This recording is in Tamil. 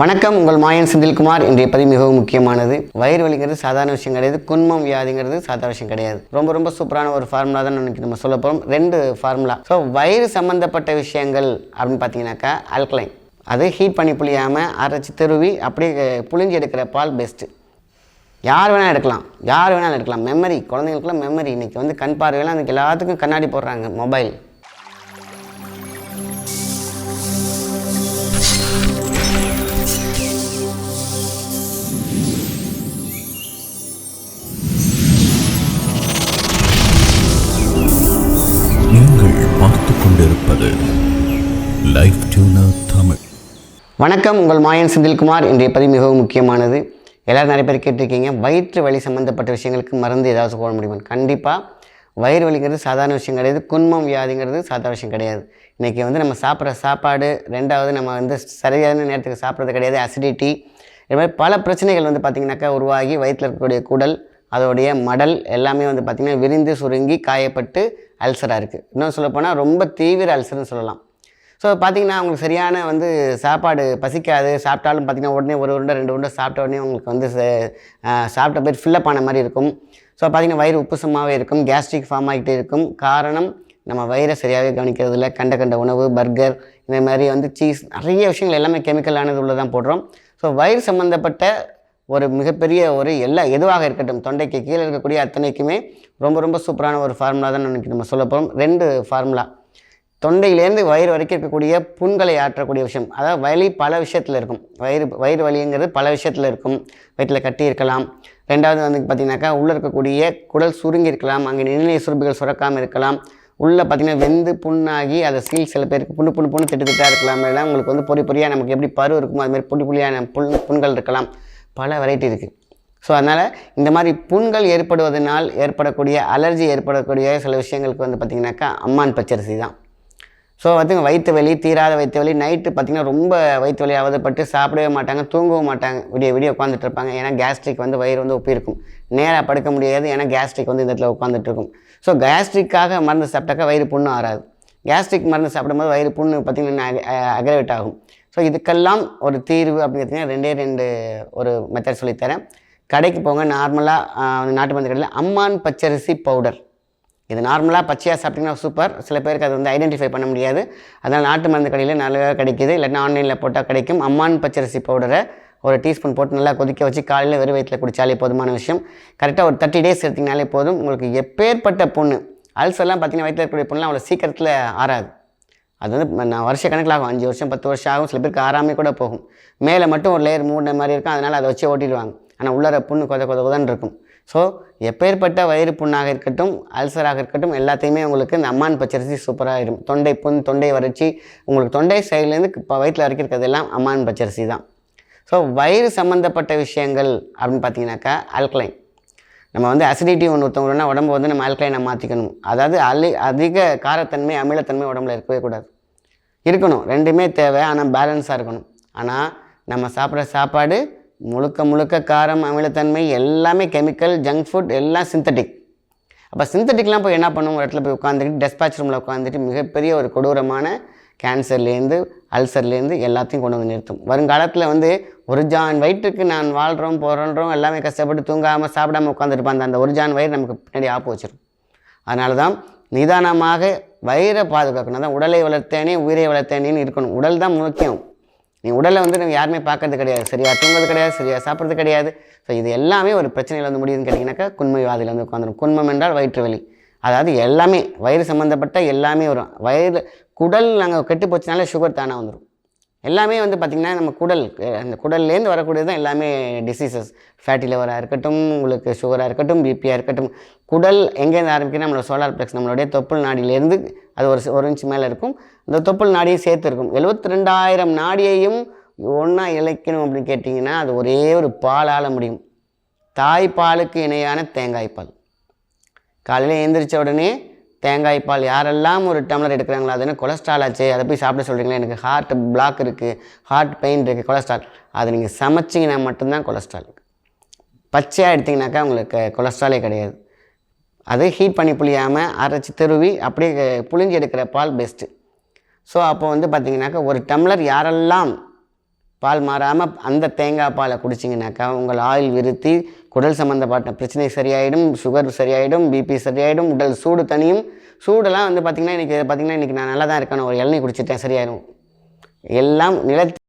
வணக்கம் உங்கள் மாயன் செந்தில்குமார். இன்றைய பதிவு மிகவும் முக்கியமானது. வயிறு வலிங்கிறது சாதாரண விஷயம் கிடையாது. குன்மம் வியாதிங்கிறது சாதாரண விஷயம் கிடையாது. ரொம்ப ரொம்ப சூப்பரான ஒரு ஃபார்முலா தான் இன்னைக்கு நம்ம சொல்ல போகிறோம் ரெண்டு ஃபார்முலா ஸோ வயிறு சம்மந்தப்பட்ட விஷயங்கள் அப்படின்னு பார்த்தீங்கன்னாக்கா அல்கலைன் அது ஹீட் பண்ணி புளியாமல் அரைச்சி திருவி அப்படியே புளிஞ்சு எடுக்கிற பால் பெஸ்ட்டு யார் வேணால் எடுக்கலாம். யார் வேணாலும் எடுக்கலாம். மெமரி குழந்தைங்களுக்குலாம் மெமரி இன்றைக்கி வந்து கண் பார்வையெல்லாம் அதுக்கு எல்லாத்துக்கும் கண்ணாடி போடுறாங்க. மொபைல் லைஃப் டியூனர் தமிழ் வணக்கம் உங்கள் மாயன் செந்தில்குமார். இன்றைய பதிவு மிகவும் முக்கியமானது. எல்லோரும் நிறைய பேர் கேட்டிருக்கீங்க. வயிற்று வலி சம்மந்தப்பட்ட விஷயங்களுக்கு மருந்து ஏதாவது போட முடியுமா? கண்டிப்பாக வயிறு வலிங்கிறது சாதாரண விஷயம் கிடையாது. குன்மம் வியாதிங்கிறது சாதாரண விஷயம் கிடையாது. இன்றைக்கி வந்து நம்ம சாப்பிட்ற சாப்பாடு ரெண்டாவது நம்ம வந்து சரியான நேரத்துக்கு சாப்பிட்றது கிடையாது. அசிடிட்டி இது மாதிரி பல பிரச்சனைகள் வந்து பார்த்திங்கனாக்கா உருவாகி வயிற்றில் இருக்கக்கூடிய குடல் அதோடைய மடல் எல்லாமே வந்து பார்த்திங்கன்னா விரிந்து சுருங்கி காயப்பட்டு அல்சராக இருக்குது இன்னும் சொல்லப்போனால் ரொம்ப தீவிர அல்சர்னு சொல்லலாம். ஸோ பார்த்தீங்கன்னா அவங்களுக்கு சரியான வந்து சாப்பாடு பசிக்காது. சாப்பிட்டாலும் பார்த்தீங்கன்னா உடனே ஒரு உருண்டை ரெண்டு உருண்டை சாப்பிட்ட உடனே உங்களுக்கு வந்து ச- சாப்பிட்ட பேர் ஃபில்லப் ஆன மாதிரி இருக்கும். ஸோ பார்த்தீங்கன்னா வயிறு உப்புசமாகவே இருக்கும். கேஸ்ட்ரிக் ஃபார்ம் ஆகிட்டு இருக்கும். காரணம் நம்ம வயிறை சரியாகவே கவனிக்கிறது இல்லை. கண்ட கண்ட உணவு பர்கர் இந்த மாதிரி வந்து சீஸ் நிறைய விஷயங்கள் எல்லாமே கெமிக்கலானது உள்ளே தான் போடுறோம். ஸோ வயிறு சம்மந்தப்பட்ட ஒரு மிகப்பெரிய ஒரு எல்லா எதுவாக இருக்கட்டும் தொண்டைக்கு கீழே இருக்கக்கூடிய அத்தனைக்குமே ரொம்ப ரொம்ப சூப்பரான ஒரு ஃபார்முலா தான் நினைக்கி நம்ம சொல்ல போகிறோம் ரெண்டு ஃபார்முலா தொண்டையிலேருந்து வயிறு வரைக்கும் இருக்கக்கூடிய புண்களை ஆற்றக்கூடிய விஷயம். அதாவது வலி பல விஷயத்தில் இருக்கும். வயிறு வயிறு வலிங்கிறது பல விஷயத்தில் இருக்கும். வயிற்றில் கட்டி இருக்கலாம். ரெண்டாவது வந்து பார்த்திங்கனாக்கா உள்ளே இருக்கக்கூடிய குடல் சுருங்கி இருக்கலாம். அங்கே நிர்ணய சுரப்பிகள் சுரக்காமல் இருக்கலாம். உள்ளே பார்த்திங்கன்னா வெந்து புண்ணாகி அதை சீல் சில பேருக்கு புண்ணு புண்ணு புண்ணு திட்டு திட்டாக இருக்கலாம். எல்லாம் உங்களுக்கு வந்து பொறி பொறியாக நமக்கு எப்படி பரு இருக்குமோ அதுமாதிரி புள்ளி புள்ளியான புண் புண்கள் இருக்கலாம். பல வெரைட்டி இருக்குது ஸோ அதனால் இந்த மாதிரி புண்கள் ஏற்படுவதனால் ஏற்படக்கூடிய அலர்ஜி ஏற்படக்கூடிய சில விஷயங்களுக்கு வந்து பார்த்திங்கனாக்கா அம்மான் பச்சரிசி தான். ஸோ வந்து வயிற்று வலி தீராத வயிற்று வலி நைட்டு பார்த்திங்கன்னா ரொம்ப வயிற்று வலி அவதப்பட்டு சாப்பிடவே மாட்டாங்க தூங்கவும் மாட்டாங்க. விடிய விடிய உட்காந்துட்டு இருப்பாங்க ஏன்னா கேஸ்ட்ரிக் வந்து வயிறு வந்து ஒப்பிருக்கும் நேராக படுக்க முடியாது ஏன்னா கேஸ்ட்ரிக் வந்து இந்த இடத்துல உட்காந்துட்டு இருக்கும். ஸோ கேஸ்ட்ரிக்காக மருந்து சாப்பிட்டாக்கா வயிறு புண்ணு ஆறாது. கேஸ்ட்ரிக் மருந்து சாப்பிடும்போது வயிறு புண்ணு பார்த்திங்கன்னா அக்ரவேட் ஆகும். ஸோ இதுக்கெல்லாம் ஒரு தீர்வு அப்படின்னு ரெண்டே ரெண்டு ஒரு மெத்தட் சொல்லித்தரேன். கடைக்கு போங்க நார்மலாக நாட்டு மருந்து கடையில் அம்மான் பச்சரிசி பவுடர் இது நார்மலாக பச்சையாக சாப்பிட்டிங்கன்னா சூப்பர் சில பேருக்கு அது வந்து ஐடென்டிஃபை பண்ண முடியாது. அதனால் நாட்டு மருந்து கடையில் நல்லா கிடைக்கிது. இல்லைன்னா ஆன்லைனில் போட்டால் கிடைக்கும். அம்மான் பச்சரிசி பவுடரை ஒரு டீஸ்பூன் போட்டு நல்லா கொதிக்க வச்சு காலையில் வெறும் வயிற்றில் குடித்தாலே போதுமான விஷயம். கரெக்டாக ஒரு தேர்ட்டி டேஸ் எடுத்திங்கனாலே போதும். உங்களுக்கு எப்பேற்பட்ட புண்ணு அல்சர்லாம் பார்த்தீங்கன்னா வயிற்றில் இருக்கக்கூடிய புண்ணுலாம் அவ்வளோ சீக்கிரத்தில் ஆறாது. அது வந்து நான் வருஷ கணக்கில் ஆகும் அஞ்சு வருஷம் பத்து வருஷம் ஆகும். சில பேருக்கு ஆறாமே கூட போகும். மேலே மட்டும் ஒரு லேயர் மூடின மாதிரி இருக்கும். அதனால் அதை வச்சு ஓட்டிடுவாங்க. ஆனால் உள்ளார புண்ணு கொத கொத கொதன்னு இருக்கும். ஸோ எப்பேற்பட்ட வயிறு புண்ணாக இருக்கட்டும் அல்சராக இருக்கட்டும் எல்லாத்தையுமே உங்களுக்கு இந்த அம்மான் பச்சரிசி சூப்பராக இருக்கும் தொண்டை புண் தொண்டை வறட்சி உங்களுக்கு தொண்டை சைட்லேருந்து இப்போ வயிற்றில் வரைக்கும் இருக்கிறதெல்லாம் அம்மான் பச்சரிசி தான். ஸோ வயிறு சம்மந்தப்பட்ட விஷயங்கள் அப்படின்னு பார்த்தீங்கன்னாக்கா அல்கலைன் நம்ம வந்து அசிடிட்டி ஒன்று ஒருத்தவங்கன்னா உடம்பு வந்து நம்ம ஆல்கலைனை மாற்றிக்கணும் அதாவது அலி அதிக காரத்தன்மை அமிலத்தன்மை உடம்புல இருக்கவே கூடாது. இருக்கணும். ரெண்டுமே தேவை. ஆனால் பேலன்ஸாக இருக்கணும். ஆனால் நம்ம சாப்பிட்ற சாப்பாடு முழுக்க முழுக்க காரம் அமிலத்தன்மை எல்லாமே கெமிக்கல் ஜங்க் ஃபுட் எல்லாம் சிந்தட்டிக் அப்போ சிந்தட்டிக்லாம் போய் என்ன பண்ணுவோம்? ஒரு இடத்துல போய் உட்காந்துக்கிட்டு டெஸ்பாச் ரூமில் உட்காந்துட்டு மிகப்பெரிய ஒரு கொடூரமான கேன்சர்லேருந்து அல்சர்லேருந்து எல்லாத்தையும் கொண்டு வந்து நிறுத்தும். வருங்காலத்தில் வந்து ஒரு ஜான் வயிற்றுக்கு நான் வாழ்கிறோம் போகிறோன்றோம் எல்லாமே கஷ்டப்பட்டு தூங்காமல் சாப்பிடாம உட்காந்துருப்பான் அந்த அந்த ஒரு ஜான் வயிறு நமக்கு பின்னாடி ஆப்பு வச்சிடும் அதனால தான் நிதானமாக வயிறை பாதுகாக்கணும். தான் உடலை வளர்த்தேனே உயிரை வளர்த்தேனேன்னு இருக்கணும். உடல் தான் முக்கியம். நீ உடலை வந்து நம்ம யாருமே பார்க்கறது கிடையாது. சரியா தூங்குறது கிடையாது சரியா சாப்பிட்றது கிடையாது. ஸோ இது எல்லாமே ஒரு பிரச்சனையில் வந்து முடியுதுன்னு கேட்டிங்கனாக்கா குண்மைவாதியில் வந்து உட்காந்துடும் குண்மம் என்றால் வயிற்று வலி. அதாவது எல்லாமே வயிறு சம்மந்தப்பட்ட எல்லாமே வரும். வயிறு குடல் நாங்கள் கெட்டு போச்சுனாலே சுகர் தானாக வந்துடும் எல்லாமே வந்து பார்த்திங்கன்னா நம்ம குடல் அந்த குடல்லேருந்து வரக்கூடியது தான் எல்லாமே டிசீசஸ் ஃபேட்டி லிவராக இருக்கட்டும் உங்களுக்கு சுகராக இருக்கட்டும் பிபியாக இருக்கட்டும் குடல் எங்கேருந்து ஆரம்பிக்குன்னா நம்மளோட சோலார் பிளெக்ஸ் நம்மளுடைய தொப்புள் நாடியிலேருந்து அது ஒரு ஒரு இன்ச் மேலே இருக்கும். அந்த தொப்புள் நாடியும் சேர்த்து இருக்கும். எழுபத்தி ரெண்டாயிரம் நாடியையும் ஒன்றா இழைக்கணும் அப்படின்னு கேட்டிங்கன்னா அது ஒரே ஒரு பாலால் முடியும். தாய்ப்பாலுக்கு இணையான தேங்காய்ப்பால். காலையில் எழுந்திரிச்ச உடனே தேங்காய் பால் யாரெல்லாம் ஒரு டம்ளர் எடுக்கிறாங்களோ அது என்ன கொலஸ்ட்ரால் ஆச்சு? அதை போய் சாப்பிட சொல்கிறீங்களா எனக்கு ஹார்ட் பிளாக் இருக்குது ஹார்ட் பெயின் இருக்குது கொலஸ்ட்ரால். அதை நீங்கள் சமைச்சிங்கன்னா மட்டும்தான் கொலஸ்ட்ரால் பச்சையாக எடுத்திங்கனாக்கா உங்களுக்கு கொலஸ்ட்ராலே கிடையாது. அது ஹீட் பண்ணி புளியாமல் அரைச்சி திருவி அப்படியே புளிஞ்சு எடுக்கிற பால் பெஸ்ட்டு ஸோ அப்போ வந்து பார்த்தீங்கன்னாக்கா ஒரு டம்ளர் யாரெல்லாம் பால் மாறாமல் அந்த தேங்காய் பாலை குடிச்சிங்கனாக்கா உங்கள் ஆயில் விருத்தி குடல் சம்மந்தப்பட்ட பிரச்சனை சரியாயிடும் சுகர் சரியாயிடும் பிபி சரியாயிடும் உடல் சூடு தனியும் சூடெல்லாம் வந்து பார்த்திங்கன்னா இன்றைக்கி பார்த்திங்கன்னா இன்றைக்கி நான் நல்லா தான் இருக்கேன் ஒரு இளநீ குடிச்சிட்டேன் சரியாயிடும் எல்லாம் நிலத்தி